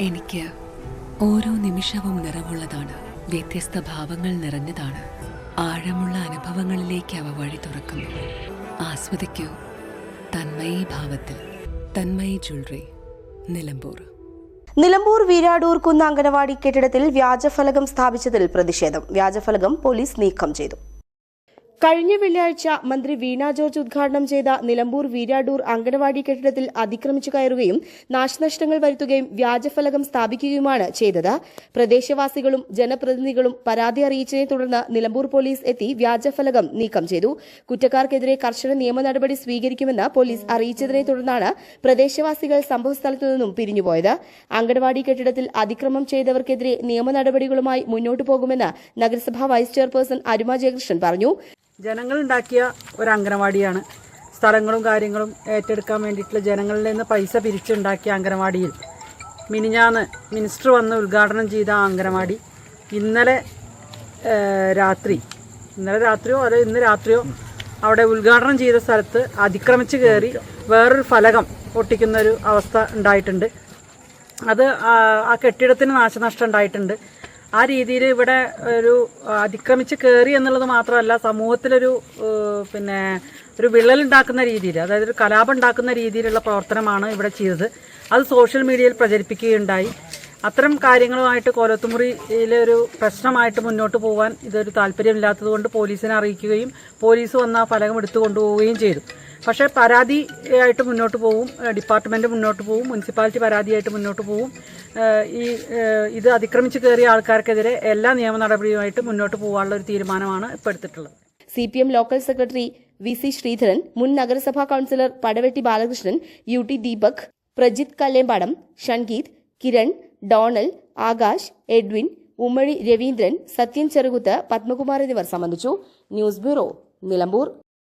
എനിക്ക് ഓരോ നിമിഷവും നിറവുള്ളതാണ്. വ്യത്യസ്ത ഭാവങ്ങൾ നിറഞ്ഞതാണ്. ആഴമുള്ള അനുഭവങ്ങളിലേക്ക് അവ വഴി തുറക്കുന്നു. ആസ്വദിക്കൂ. തന്മയി ഭാവത്തിൽ. തന്മയി ജ്വല്ലറി. നിലമ്പൂർ. നിലമ്പൂർ വീരാടൂർ കുന്ന് അംഗനവാടി കെട്ടിടത്തിൽ വ്യാജഫലകം സ്ഥാപിച്ചതിൽ പ്രതിഷേധം. വ്യാജഫലകം പോലീസ് നീക്കം ചെയ്തു. കഴിഞ്ഞ വെള്ളിയാഴ്ച മന്ത്രി വീണ ജോർജ് ഉദ്ഘാടനം ചെയ്ത നിലമ്പൂർ വീരാടൂർ അങ്കണവാടി കെട്ടിടത്തിൽ അതിക്രമിച്ചു കയറുകയും നാശനഷ്ടങ്ങൾ വരുത്തുകയും വ്യാജഫലകം സ്ഥാപിക്കുകയുമാണ് ചെയ്തത്. പ്രദേശവാസികളും ജനപ്രതിനിധികളും പരാതി അറിയിച്ചതിനെ തുടർന്ന് നിലമ്പൂർ പോലീസ് എത്തി വ്യാജഫലകം നീക്കം ചെയ്തു. കുറ്റക്കാർക്കെതിരെ കർശന നിയമ നടപടി സ്വീകരിക്കുമെന്ന് പോലീസ് അറിയിച്ചതിനെ തുടർന്നാണ് പ്രദേശവാസികൾ സംഭവസ്ഥലത്തു നിന്നും പിരിഞ്ഞുപോയത്. അങ്കണവാടി കെട്ടിടത്തിൽ അതിക്രമം ചെയ്തവർക്കെതിരെ നിയമ നടപടികളുമായി മുന്നോട്ടു പോകുമെന്ന് നഗരസഭാ വൈസ് ചെയർപേഴ്സൺ അരുമ ജയകൃഷ്ണൻ പറഞ്ഞു. ജനങ്ങൾ ഉണ്ടാക്കിയ ഒരു അംഗനവാടിയാണ് സ്ഥലങ്ങളും കാര്യങ്ങളും ഏറ്റെടുക്കാൻ വേണ്ടിയിട്ടുള്ള ജനങ്ങളിൽ നിന്ന് പൈസ പിരിച്ചുണ്ടാക്കിയ അംഗനവാടിയിൽ. മിനിഞ്ഞാന്ന് മിനിസ്റ്റർ വന്ന് ഉദ്ഘാടനം ചെയ്ത ആ അംഗനവാടി ഇന്നലെ രാത്രി ഇന്നലെ രാത്രിയോ അതോ ഇന്ന് രാത്രിയോ അവിടെ ഉദ്ഘാടനം ചെയ്ത സ്ഥലത്ത് അതിക്രമിച്ച് കയറി വേറൊരു ഫലകം ഒട്ടിക്കുന്ന ഒരു അവസ്ഥ ഉണ്ടായിട്ടുണ്ട്. അത് ആ കെട്ടിടത്തിന് നാശനഷ്ടം ഉണ്ടായിട്ടുണ്ട്. ആ രീതിയിൽ ഇവിടെ ഒരു അതിക്രമിച്ച് കയറി എന്നുള്ളത് മാത്രമല്ല സമൂഹത്തിലൊരു പിന്നെ ഒരു വിള്ളലുണ്ടാക്കുന്ന രീതിയിൽ അതായത് ഒരു കലാപം ഉണ്ടാക്കുന്ന രീതിയിലുള്ള പ്രവർത്തനമാണ് ഇവിടെ ചെയ്തത്. അത് സോഷ്യൽ മീഡിയയിൽ പ്രചരിപ്പിക്കുകയുണ്ടായി. അത്തരം കാര്യങ്ങളുമായിട്ട് കോലത്തുമുറിയിലെ ഒരു പ്രശ്നമായിട്ട് മുന്നോട്ട് പോകാൻ ഇതൊരു താല്പര്യമില്ലാത്തത് കൊണ്ട് പോലീസിനെ അറിയിക്കുകയും പോലീസ് വന്ന ഫലകം എടുത്തു കൊണ്ടുപോവുകയും ചെയ്തു. പക്ഷേ പരാതിയായിട്ട് മുന്നോട്ട് പോവും. ഡിപ്പാർട്ട്മെന്റ് മുന്നോട്ട് പോവും. മുനിസിപ്പാലിറ്റി പരാതിയായിട്ട് മുന്നോട്ട് പോവും. ഈ ഇത് അതിക്രമിച്ച് കയറിയ ആൾക്കാർക്കെതിരെ എല്ലാ നിയമ നടപടിയുമായിട്ട് മുന്നോട്ട് പോകാനുള്ള ഒരു തീരുമാനമാണ് ഇപ്പോൾ എടുത്തിട്ടുള്ളത്. C P M local secretary V C Sreedharan മുൻ നഗരസഭാ councillor Padavetti Balakrishnan U T Deepak Prajith Kallembadam Shangeeth Kiran Donal Akash Edwin Ummazhi Raveendran Sathyan Cherukuth Padmakumar എന്നിവർ സംബന്ധിച്ചു. News bureau Nilambur.